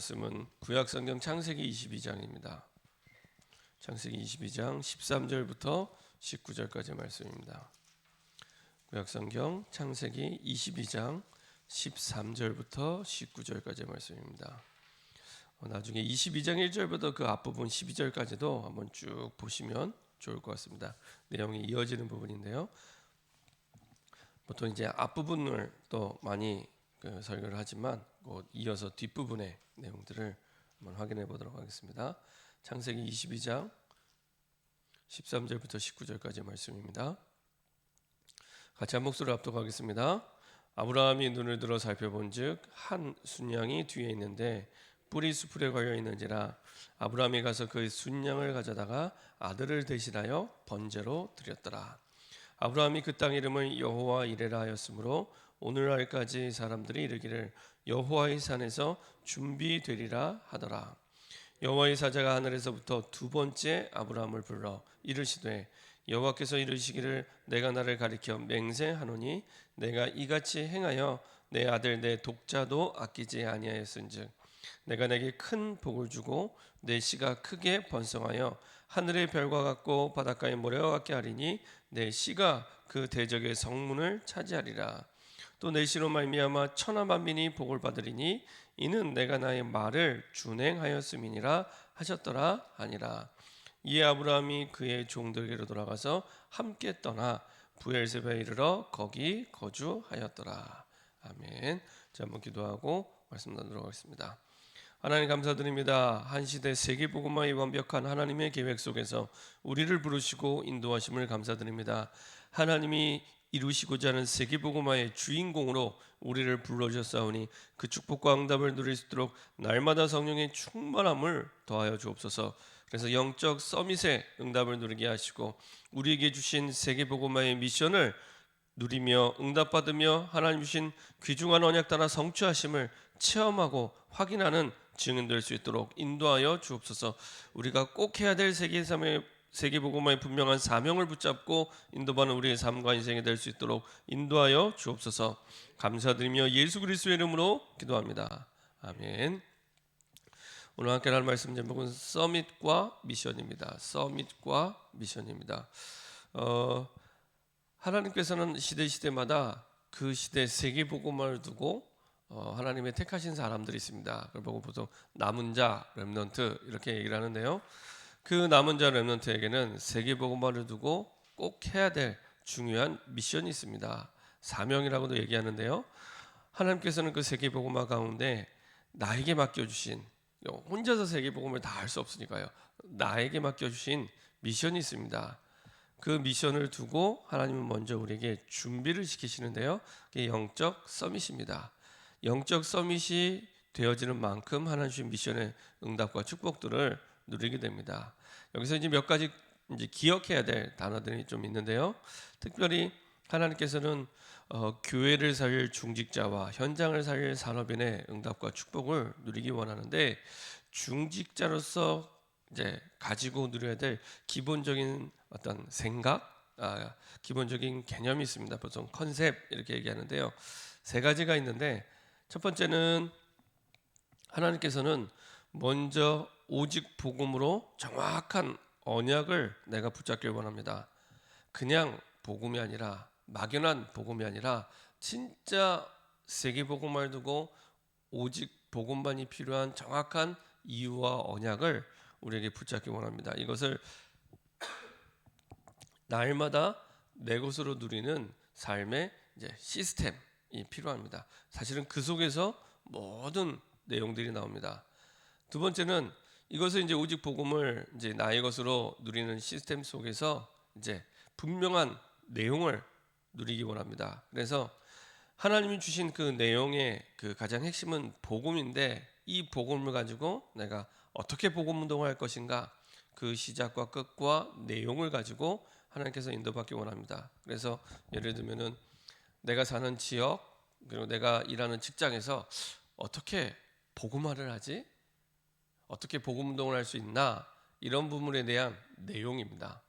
말씀은 구약 성경 창세기 22장입니다. 창세기 22장 13절부터 19절까지 말씀입니다. 구약 성경 창세기 22장 13절부터 19절까지 말씀입니다. 어, 나중에 22장 1절부터 그 앞부분 12절까지도 한번 쭉 보시면 좋을 것 같습니다. 내용이 이어지는 부분인데요. 보통 이제 앞부분을 또 많이 그 설교를 하지만 곧 이어서 뒷부분의 내용들을 한번 확인해 보도록 하겠습니다. 창세기 22장 13절부터 19절까지 말씀입니다. 같이 한 목소리로 압독하겠습니다. 아브라함이 눈을 들어 살펴본즉 한 순양이 뒤에 있는데 뿔이 수풀에 걸려 있는지라 아브라함이 가서 그 순양을 가져다가 아들을 대신하여 번제로 드렸더라. 아브라함이 그 땅 이름을 여호와 이레라 하였으므로 오늘날까지 사람들이 이르기를 여호와의 산에서 준비되리라 하더라. 여호와의 사자가 하늘에서부터 두 번째 아브라함을 불러 이르시되 여호와께서 이르시기를 내가 나를 가리켜 맹세하노니 내가 이같이 행하여 내 아들 내 독자도 아끼지 아니하였은즉 내가 내게 큰 복을 주고 내 씨가 크게 번성하여 하늘의 별과 같고 바닷가의 모래와 같게 하리니 내 씨가 그 대적의 성문을 차지하리라 또내 씨로 말미암아 천하 만민이 복을 받으리니 이는 내가 나의 말을 준행하였음이니라 하셨더라 하니라 이에 아브라함이 그의 종들에게로 돌아가서 함께 떠나 부엘세바에 이르러 거기 거주하였더라 아멘 자 한번 기도하고 말씀 나누도록 하겠습니다 하나님 감사드립니다. 한 시대 세계 복음화의 완벽한 하나님의 계획 속에서 우리를 부르시고 인도하심을 감사드립니다. 하나님이 이루시고자 하는 세계복음화의 주인공으로 우리를 불러주셨사오니 그 축복과 응답을 누릴 수 있도록 날마다 성령의 충만함을 더하여 주옵소서. 그래서 영적 서밋의 응답을 누리게 하시고 우리에게 주신 세계복음화의 미션을 누리며 응답받으며 하나님 주신 귀중한 언약 따라 성취하심을 체험하고 확인하는 증인될 수 있도록 인도하여 주옵소서. 우리가 꼭 해야 될 세계 삶의 세계 복음화의 분명한 사명을 붙잡고 인도받는 우리의 삶과 인생이 될 수 있도록 인도하여 주옵소서. 감사드리며 예수 그리스도의 이름으로 기도합니다. 아멘. 오늘 함께 할 말씀 제목은 서밋과 미션입니다. 서밋과 미션입니다. 어, 하나님께서는 시대 시대마다 그 시대 세계 복음화를 두고 어, 하나님의 택하신 사람들이 있습니다. 그걸 보고 보통 남은 자 렘넌트 이렇게 얘기를 하는데요. 그 남은 자 렘넌트에게는 세계 복음화를 두고 꼭 해야 될 중요한 미션이 있습니다. 사명이라고도 얘기하는데요. 하나님께서는 그 세계 복음화 가운데 나에게 맡겨 주신 혼자서 세계 복음을 다 할 수 없으니까요. 나에게 맡겨 주신 미션이 있습니다. 그 미션을 두고 하나님은 먼저 우리에게 준비를 시키시는데요. 그게 영적 서밋입니다. 영적 서밋이 되어지는 만큼 하나님 미션의 응답과 축복들을 누리게 됩니다. 여기서 이제 몇 가지 이제 기억해야 될 단어들이 좀 있는데요. 특별히 하나님께서는 어, 교회를 살릴 중직자와 현장을 살릴 산업인의 응답과 축복을 누리기 원하는데 중직자로서 이제 가지고 누려야 될 기본적인 어떤 생각, 아, 기본적인 개념이 있습니다. 보통 컨셉 이렇게 얘기하는데요. 세 가지가 있는데 첫 번째는 하나님께서는 먼저 오직 복음으로 정확한 언약을 내가 붙잡길 원합니다. 그냥 복음이 아니라 막연한 복음이 아니라 진짜 세계 복음을 두고 오직 복음만이 필요한 정확한 이유와 언약을 우리에게 붙잡기 원합니다. 이것을 날마다 내 것으로 누리는 삶의 이제 시스템이 필요합니다. 사실은 그 속에서 모든 내용들이 나옵니다. 두 번째는 이것을 이제 오직 복음을 이제 나의 것으로 누리는 시스템 속에서 이제 분명한 내용을 누리기 원합니다. 그래서 하나님이 주신 그 내용의 그 가장 핵심은 복음인데 이 복음을 가지고 내가 어떻게 복음 운동을 할 것인가 그 시작과 끝과 내용을 가지고 하나님께서 인도받기 원합니다. 그래서 예를 들면은 내가 사는 지역 그리고 내가 일하는 직장에서 어떻게 복음화를 하지? 어떻게 복음 운동을 할 수 있나? 이런 부분에 대한 내용입니다.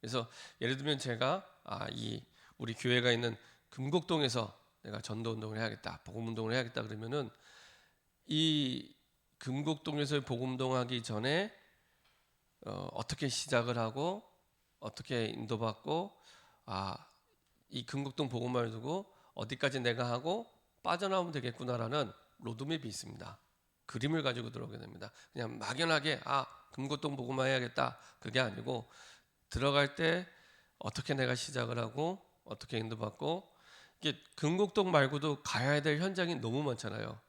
그래서 예를 들면 제가 아, 이 우리 교회가 있는 금곡동에서 내가 전도 운동을 해야겠다, 복음 운동을 해야겠다 그러면은 이 금곡동에서 복음동하기 전에 어, 어떻게 시작을 하고 어떻게 인도받고 아 이 금곡동 복음을 두고 어디까지 내가 하고 빠져나오면 되겠구나라는 로드맵이 있습니다. 그림을 가지고 들어오게 됩니다. 그냥 막연하게 아 금곡동 복음화 해야겠다 그게 아니고 들어갈 때 어떻게 내가 시작을 하고 어떻게 인도받고 이게 금곡동 말고도 가야 될 현장이 너무 많잖아요.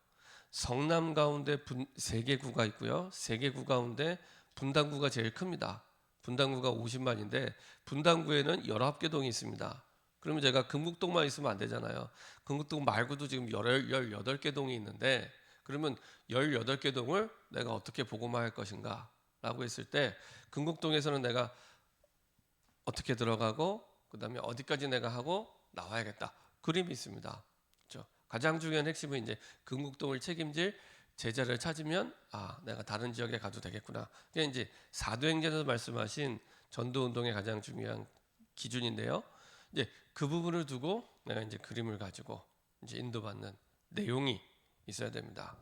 성남 가운데 세개 구가 있고요. 세 개구 가운데 분당구가 제일 큽니다. 분당구가 50만인데 분당구에는 19개 동이 있습니다. 그러면 제가 금곡동만 있으면 안 되잖아요. 금곡동 말고도 지금 18개 동이 있는데 그러면 18개 동을 내가 어떻게 보고만 할 것인가 라고 했을 때 금곡동에서는 내가 어떻게 들어가고 그다음에 어디까지 내가 하고 나와야겠다. 그림이 있습니다. 그렇죠? 가장 중요한 핵심은 이제 금곡동을 책임질 제자를 찾으면 아 내가 다른 지역에 가도 되겠구나. 그게 이제 사도행전에서 말씀하신 전도 운동의 가장 중요한 기준인데요. 이제 그 부분을 두고 내가 이제 그림을 가지고 이제 인도받는 내용이 있어야 됩니다.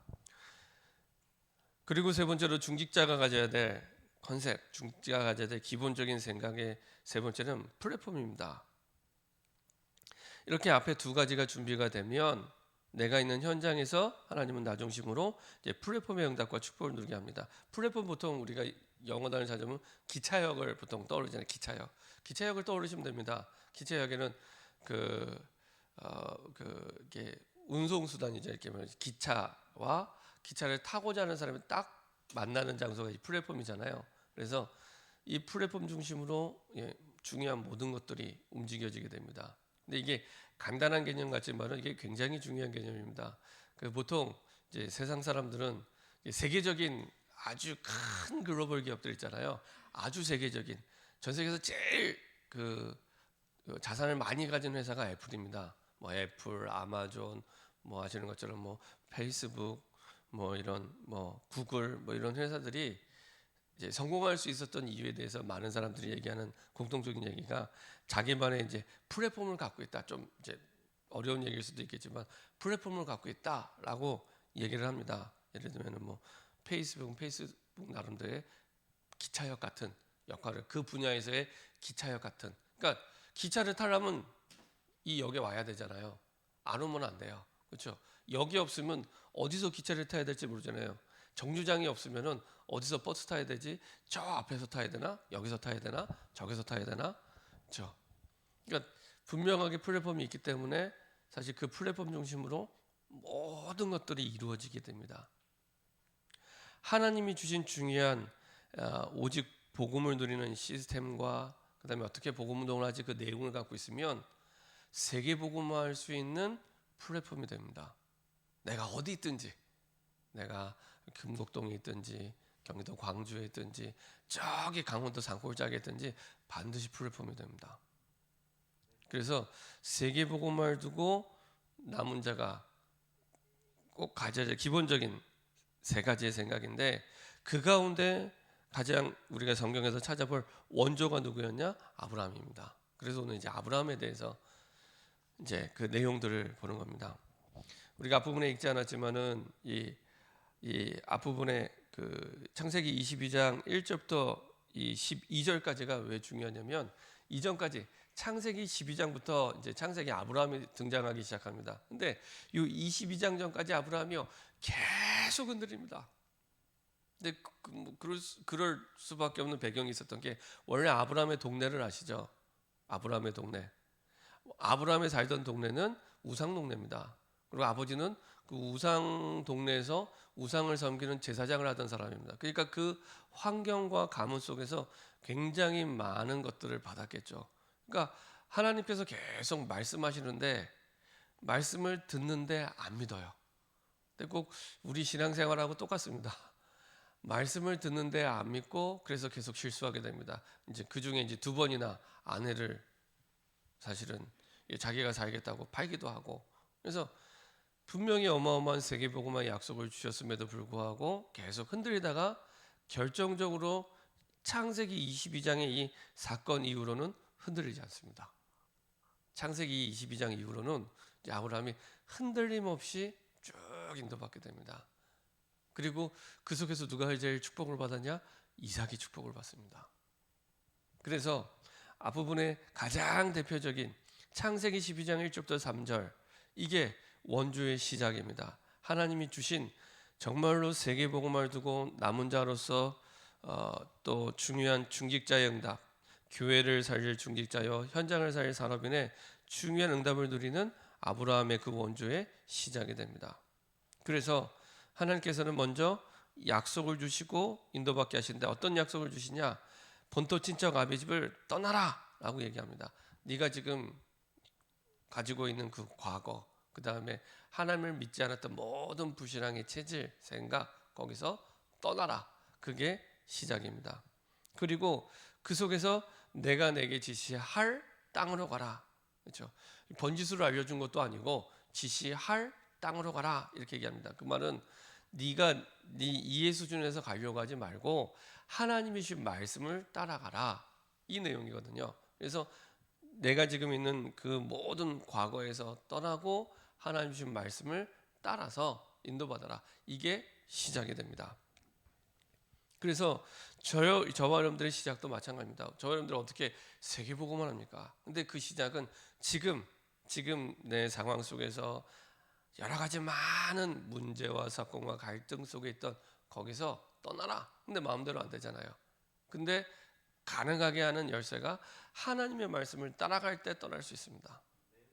그리고 세 번째로 중직자가 가져야 될 컨셉, 중직자가 가져야 될 기본적인 생각의 세 번째는 플랫폼입니다. 이렇게 앞에 두 가지가 준비가 되면 내가 있는 현장에서 하나님은 나 중심으로 이제 플랫폼의 응답과 축복을 누리게 합니다. 플랫폼 보통 우리가 영어단을 찾으면 기차역을 보통 떠오르잖아요. 기차역. 기차역을 떠올리시면 됩니다. 기차역에는 그, 어, 그, 운송수단이죠. 이렇게 말하면 기차와 기차를 타고자 하는 사람이 딱 만나는 장소가 이 플랫폼이잖아요. 그래서 이 플랫폼 중심으로 예, 중요한 모든 것들이 움직여지게 됩니다. 근데 이게 간단한 개념 같지만은 이게 굉장히 중요한 개념입니다. 그 보통 이제 세상 사람들은 세계적인 아주 큰 글로벌 기업들 있잖아요. 아주 세계적인 전 세계에서 제일 그, 그 자산을 많이 가진 회사가 애플입니다. 뭐 애플, 아마존, 뭐 아시는 것처럼 뭐 페이스북, 뭐 이런 뭐 구글 뭐 이런 회사들이 이제 성공할 수 있었던 이유에 대해서 많은 사람들이 얘기하는 공통적인 얘기가 자기만의 이제 플랫폼을 갖고 있다. 좀 이제 어려운 얘기일 수도 있겠지만 플랫폼을 갖고 있다라고 얘기를 합니다. 예를 들면 뭐 페이스북 페이스북 나름대로의 기차역 같은 역할을 그 분야에서의 기차역 같은 그러니까 기차를 타려면 이 역에 와야 되잖아요. 안 오면 안 돼요. 그렇죠? 역이 없으면 어디서 기차를 타야 될지 모르잖아요. 정류장이 없으면은 어디서 버스 타야 되지? 저 앞에서 타야 되나? 여기서 타야 되나? 저기서 타야 되나? 저. 그러니까 분명하게 플랫폼이 있기 때문에 사실 그 플랫폼 중심으로 모든 것들이 이루어지게 됩니다. 하나님이 주신 중요한 아, 오직 복음을 누리는 시스템과 그다음에 어떻게 복음 운동을 하지 그 내용을 갖고 있으면 세계 복음화할 수 있는 플랫폼이 됩니다. 내가 어디 있든지 내가 금곡동에 있든지 경기도 광주에 있든지 저기 강원도 산골짜기에 있든지 반드시 플랫폼이 됩니다. 그래서 세계 복음화를 두고 남은 자가 꼭 가져야 될 기본적인 세 가지의 생각인데 그 가운데 가장 우리가 성경에서 찾아볼 원조가 누구였냐? 아브라함입니다. 그래서 오늘 이제 아브라함에 대해서 이제 그 내용들을 보는 겁니다. 우리가 앞부분에 읽지 않았지만은 이, 이 앞부분에 그 창세기 22장 1절부터 이 12절까지가 왜 중요하냐면 이전까지 창세기 12장부터 이제 창세기 아브라함이 등장하기 시작합니다. 근데 이 22장 전까지 아브라함이요 계속 흔들립니다. 근데 그, 뭐 그럴, 수, 그럴 수밖에 없는 배경이 있었던 게 원래 아브라함의 동네를 아시죠? 아브라함의 동네. 아브라함이 살던 동네는 우상 동네입니다. 그리고 아버지는 그 우상 동네에서 우상을 섬기는 제사장을 하던 사람입니다. 그러니까 그 환경과 가문 속에서 굉장히 많은 것들을 받았겠죠. 그러니까 하나님께서 계속 말씀하시는데 말씀을 듣는데 안 믿어요. 근데 꼭 우리 신앙생활하고 똑같습니다. 말씀을 듣는데 안 믿고 그래서 계속 실수하게 됩니다. 이제 그 중에 이제 두 번이나 아내를 사실은 자기가 살겠다고 팔기도 하고 그래서 분명히 어마어마한 세계복음화 약속을 주셨음에도 불구하고 계속 흔들리다가 결정적으로 창세기 22장의 이 사건 이후로는 흔들리지 않습니다. 창세기 22장 이후로는 아브라함이 흔들림 없이 쭉 인도받게 됩니다. 그리고 그 속에서 누가 제일 축복을 받았냐? 이삭이 축복을 받습니다. 그래서 앞부분에 가장 대표적인 창세기 12장 1절부터 3절 이게 원주의 시작입니다. 하나님이 주신 정말로 세계 복음을 두고 남은 자로서 어, 또 중요한 중직자의 응답, 교회를 살릴 중직자여 현장을 살릴 산업인의 중요한 응답을 누리는 아브라함의 그 원조의 시작이 됩니다. 그래서 하나님께서는 먼저 약속을 주시고 인도받게 하시는데 어떤 약속을 주시냐? 본토 친척 아비 집을 떠나라라고 얘기합니다. 네가 지금 가지고 있는 그 과거, 그 다음에 하나님을 믿지 않았던 모든 부신앙의 체질, 생각 거기서 떠나라. 그게 시작입니다. 그리고 그 속에서 내가 내게 지시할 땅으로 가라. 그렇죠? 번지수를 알려준 것도 아니고 지시할 땅으로 가라 이렇게 얘기합니다. 그 말은 네가 네 이해 수준에서 가려고 하지 말고 하나님이 주신 말씀을 따라가라 이 내용이거든요. 그래서 내가 지금 있는 그 모든 과거에서 떠나고 하나님 주신 말씀을 따라서 인도받아라. 이게 시작이 됩니다. 그래서 저, 저와 여러분들의 시작도 마찬가지입니다. 저와 여러분들 어떻게 세계보고만 합니까? 근데 그 시작은 지금 지금 내 상황 속에서 여러 가지 많은 문제와 사건과 갈등 속에 있던 거기서 떠나라. 근데 마음대로 안 되잖아요. 근데 가능하게 하는 열쇠가 하나님의 말씀을 따라갈 때 떠날 수 있습니다.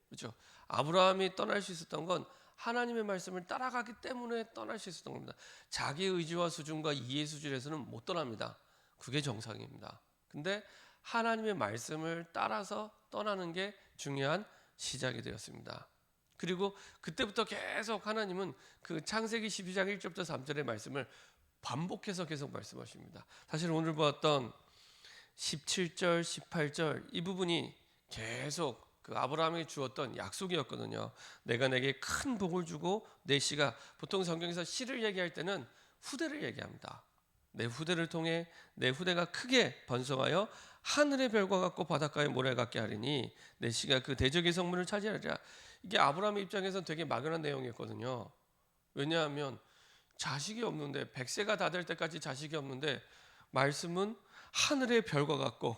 그렇죠? 아브라함이 떠날 수 있었던 건 하나님의 말씀을 따라가기 때문에 떠날 수 있었던 겁니다. 자기 의지와 수준과 이해 수준에서는 못 떠납니다. 그게 정상입니다. 근데 하나님의 말씀을 따라서 떠나는 게 중요한 시작이 되었습니다. 그리고 그때부터 계속 하나님은 그 창세기 12장 1절부터 3절의 말씀을 반복해서 계속 말씀하십니다. 사실 오늘 보았던 17절, 18절 이 부분이 계속 그 아브라함에게 주었던 약속이었거든요. 내가 내게 큰 복을 주고 내 씨가 보통 성경에서 씨를 얘기할 때는 후대를 얘기합니다. 내 후대를 통해 내 후대가 크게 번성하여 하늘의 별과 같고 바닷가의 모래 같게 하리니 내 씨가 그 대적의 성문을 차지하리라. 이게 아브라함의 입장에서는 되게 막연한 내용이었거든요. 왜냐하면 자식이 없는데 백세가 다 될 때까지 자식이 없는데 말씀은 하늘의 별과 같고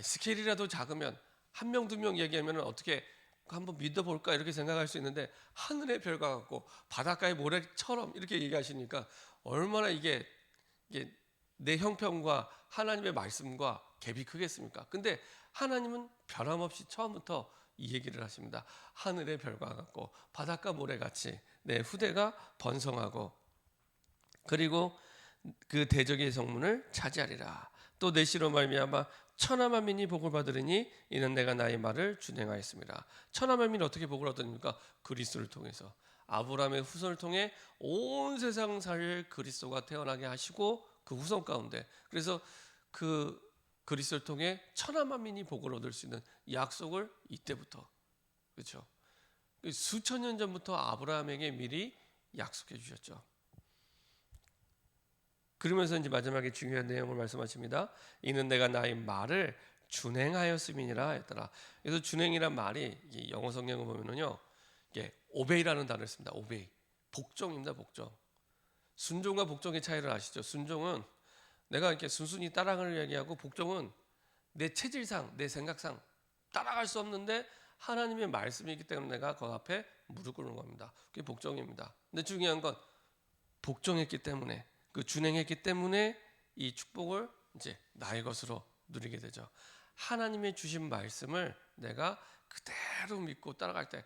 스케일이라도 작으면 한 명두명 얘기하면 어떻게 한번 믿어볼까 이렇게 생각할 수 있는데 하늘의 별과 같고 바닷가의 모래처럼 이렇게 얘기하시니까 얼마나 이게, 이게 내 형편과 하나님의 말씀과 갭이 크겠습니까? 근데 하나님은 변함없이 처음부터 이 얘기를 하십니다. 하늘의 별과 같고 바닷가 모래같이 내 후대가 번성하고 그리고 그 대적의 성문을 차지하리라. 또 내시로 말미암아 천하 만민이 복을 받으리니 이는 내가 나의 말을 준행하였습니다. 천하 만민이 어떻게 복을 얻습니까? 그리스도를 통해서 아브라함의 후손을 통해 온 세상 살 그리스도가 태어나게 하시고 그 후손 가운데 그래서 그 그리스도를 통해 천하 만민이 복을 얻을 수 있는 약속을 이때부터 그렇죠. 수천 년 전부터 아브라함에게 미리 약속해 주셨죠. 그러면서 이제 마지막에 중요한 내용을 말씀하십니다. 이는 내가 나의 말을 준행하였음이니라 했더라. 그래서 준행이란 말이 영어 성경을 보면은요, 이게 오베이라는 단어를 씁니다. 오베이 복종입니다. 복종. 순종과 복종의 차이를 아시죠? 순종은 내가 이렇게 순순히 따라가는 얘기하고 복종은 내 체질상, 내 생각상 따라갈 수 없는데 하나님의 말씀이 있기 때문에 내가 그 앞에 무릎 꿇는 겁니다. 그게 복종입니다. 근데 중요한 건 복종했기 때문에 그 준행했기 때문에 이 축복을 이제 나의 것으로 누리게 되죠. 하나님의 주신 말씀을 내가 그대로 믿고 따라갈 때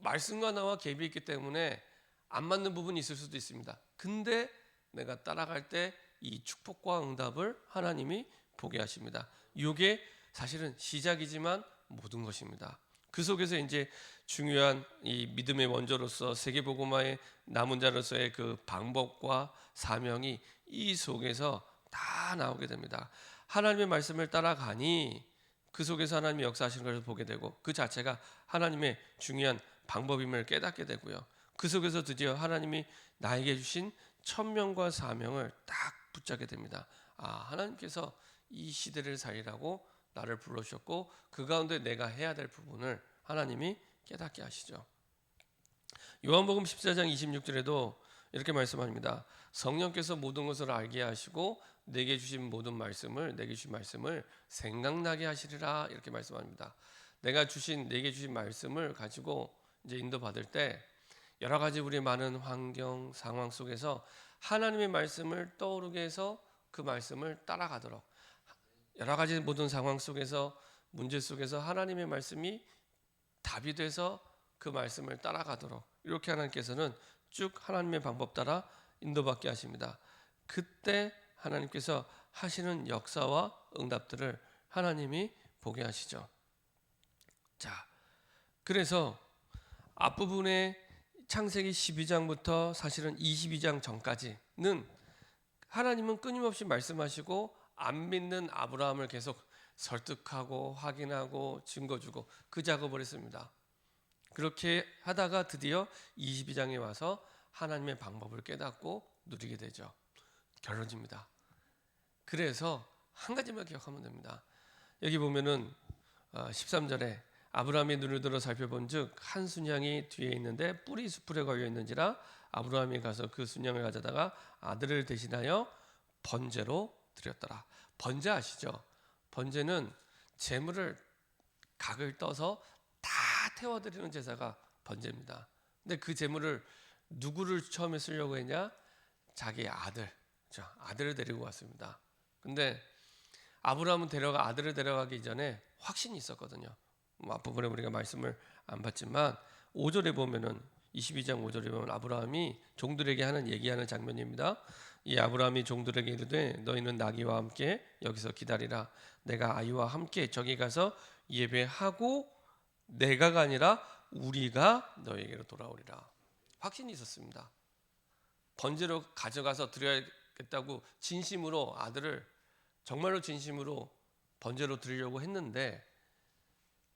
말씀과 나와 갭이 있기 때문에 안 맞는 부분이 있을 수도 있습니다. 근데 내가 따라갈 때 이 축복과 응답을 하나님이 보게 하십니다. 이게 사실은 시작이지만 모든 것입니다. 그 속에서 이제 중요한 이 믿음의 원조로서 세계복음화의 남은 자로서의 그 방법과 사명이 이 속에서 다 나오게 됩니다. 하나님의 말씀을 따라가니 그 속에서 하나님의 역사하시는 것을 보게 되고 그 자체가 하나님의 중요한 방법임을 깨닫게 되고요. 그 속에서 드디어 하나님이 나에게 주신 천명과 사명을 딱 붙잡게 됩니다. 아, 하나님께서 이 시대를 살리라고 나를 불러주셨고 그 가운데 내가 해야 될 부분을 하나님이 깨닫게 하시죠. 요한복음 14장 26절에도 이렇게 말씀합니다. 성령께서 모든 것을 알게 하시고 내게 주신 모든 말씀을 내게 주신 말씀을 생각나게 하시리라 이렇게 말씀합니다. 내가 주신 내게 주신 말씀을 가지고 이제 인도 받을 때 여러 가지 우리 많은 환경 상황 속에서 하나님의 말씀을 떠오르게 해서 그 말씀을 따라가도록 여러 가지 모든 상황 속에서 문제 속에서 하나님의 말씀이 답이 돼서 그 말씀을 따라가도록 이렇게 하나님께서는 쭉 하나님의 방법 따라 인도받게 하십니다. 그때 하나님께서 하시는 역사와 응답들을 하나님이 보게 하시죠. 자, 그래서 앞부분에 창세기 12장부터 사실은 22장 전까지는 하나님은 끊임없이 말씀하시고 안 믿는 아브라함을 계속 설득하고 확인하고 증거 주고 그 작업을 했습니다. 그렇게 하다가 드디어 22장에 와서 하나님의 방법을 깨닫고 누리게 되죠. 결론입니다. 그래서 한 가지만 기억하면 됩니다. 여기 보면은 13절에 아브라함이 눈을 들어 살펴본즉 한 순양이 뒤에 있는데 뿔이 수풀에 걸려 있는지라 아브라함이 가서 그 순양을 가져다가 아들을 대신하여 번제로 드렸더라. 번제 아시죠? 번제는 재물을 각을 떠서 다 태워 드리는 제사가 번제입니다. 근데 그 재물을 누구를 처음에 쓰려고 했냐? 자기 아들, 자 아들을 데리고 왔습니다. 근데 아브라함은 데려가 아들을 데려가기 전에 확신이 있었거든요. 뭐 앞부분에 우리가 말씀을 안 봤지만 5절에 보면은 22장 5절에 보면 아브라함이 종들에게 하는 얘기하는 장면입니다. 이 아브라함이 종들에게 이르되 너희는 나귀와 함께 여기서 기다리라. 내가 아이와 함께 저기 가서 예배하고 내가가 아니라 우리가 너에게로 돌아오리라. 확신이 있었습니다. 번제로 가져가서 드려야겠다고 진심으로 아들을 정말로 진심으로 번제로 드리려고 했는데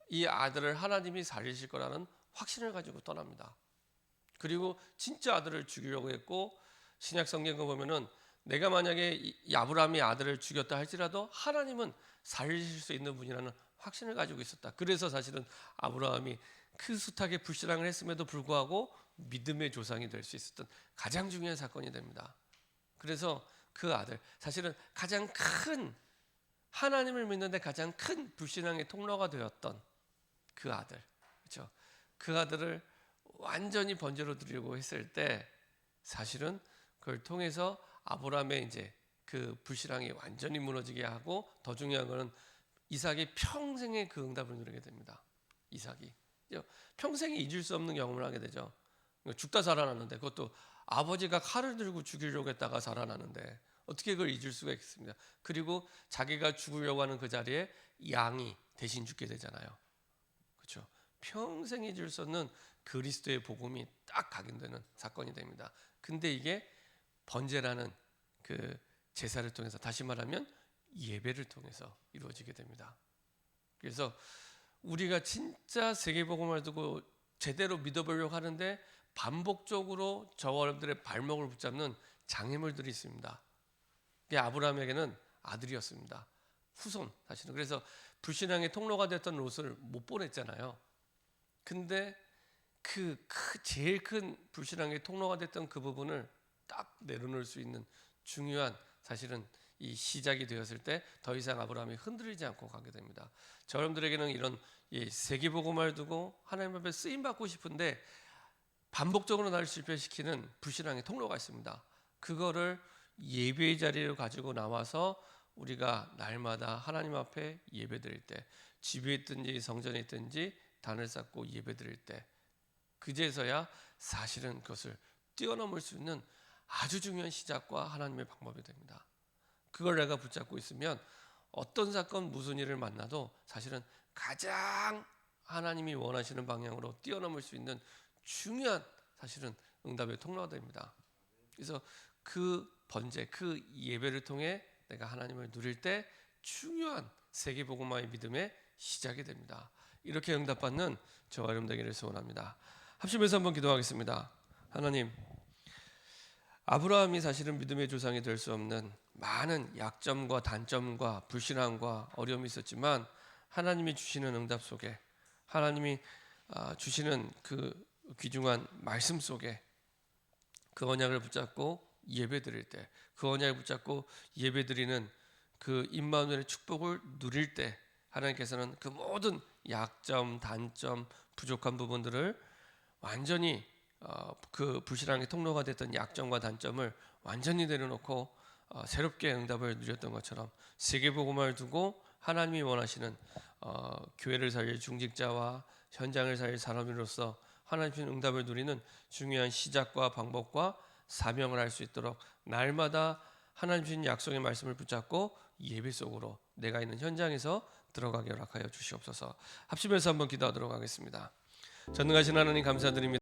이 아들을 하나님이 살리실 거라는 확신을 가지고 떠납니다. 그리고 진짜 아들을 죽이려고 했고 신약 성경을 보면은 내가 만약에 이 아브라함이 아들을 죽였다 할지라도 하나님은 살리실 수 있는 분이라는 확신을 가지고 있었다. 그래서 사실은 아브라함이 그 숱하게 불신앙을 했음에도 불구하고 믿음의 조상이 될 수 있었던 가장 중요한 사건이 됩니다. 그래서 그 아들 사실은 가장 큰 하나님을 믿는데 가장 큰 불신앙의 통로가 되었던 그 아들 그렇죠. 그 아들을 완전히 번제로 드리려고 했을 때 사실은 그걸 통해서 아브라함의 이제 그 불신앙이 완전히 무너지게 하고 더 중요한 것은 이삭이 평생의 그 응답을 누리게 됩니다. 이삭이 평생에 잊을 수 없는 경험을 하게 되죠. 죽다 살아났는데 그것도 아버지가 칼을 들고 죽이려고 했다가 살아나는데 어떻게 그걸 잊을 수가 있겠습니까? 그리고 자기가 죽으려고 하는 그 자리에 양이 대신 죽게 되잖아요. 평생 잊을 수 없는 그리스도의 복음이 딱 각인되는 사건이 됩니다. 근데 이게 번제라는 그 제사를 통해서 다시 말하면 예배를 통해서 이루어지게 됩니다. 그래서 우리가 진짜 세계복음을 두고 제대로 믿어보려고 하는데 반복적으로 여러분들의 발목을 붙잡는 장애물들이 있습니다. 그게 아브라함에게는 아들이었습니다. 후손 사실은 그래서 불신앙의 통로가 됐던 롯을 못 보냈잖아요. 근데 그, 그 제일 큰 불신앙의 통로가 됐던 그 부분을 딱 내려놓을 수 있는 중요한 사실은 이 시작이 되었을 때 더 이상 아브라함이 흔들리지 않고 가게 됩니다. 저 여러분들에게는 이런 세계복음을 두고 하나님 앞에 쓰임 받고 싶은데 반복적으로 나를 실패시키는 불신앙의 통로가 있습니다. 그거를 예배의 자리를 가지고 나와서 우리가 날마다 하나님 앞에 예배드릴 때 집에 있든지 성전에 있든지 단을 쌓고 예배드릴 때 그제서야 사실은 그것을 뛰어넘을 수 있는 아주 중요한 시작과 하나님의 방법이 됩니다. 그걸 내가 붙잡고 있으면 어떤 사건 무슨 일을 만나도 사실은 가장 하나님이 원하시는 방향으로 뛰어넘을 수 있는 중요한 사실은 응답의 통로가 됩니다. 그래서 그 번제, 그 예배를 통해 내가 하나님을 누릴 때 중요한 세계복음화의 믿음의 시작이 됩니다. 이렇게 응답받는 저와 여러분 되기를 소원합니다. 합심해서 한번 기도하겠습니다. 하나님, 아브라함이 사실은 믿음의 조상이 될 수 없는 많은 약점과 단점과 불신앙과 어려움이 있었지만 하나님이 주시는 응답 속에 하나님이 아, 주시는 그 귀중한 말씀 속에 그 언약을 붙잡고 예배 드릴 때, 그 언약을 붙잡고 예배 드리는 그 임마누엘의 축복을 누릴 때 하나님께서는 그 모든 약점, 단점, 부족한 부분들을 완전히 어, 그 불신앙의 통로가 됐던 약점과 단점을 완전히 내려놓고 어, 새롭게 응답을 누렸던 것처럼 세계복음을 두고 하나님이 원하시는 어, 교회를 살릴 중직자와 현장을 살릴 사람으로서 하나님의 응답을 누리는 중요한 시작과 방법과 사명을 할 수 있도록 날마다 하나님 주신 약속의 말씀을 붙잡고 예배 속으로 내가 있는 현장에서 들어가게 허락하여 주시옵소서. 합심해서 한번 기도하도록 하겠습니다. 전능하신 하나님 감사드립니다.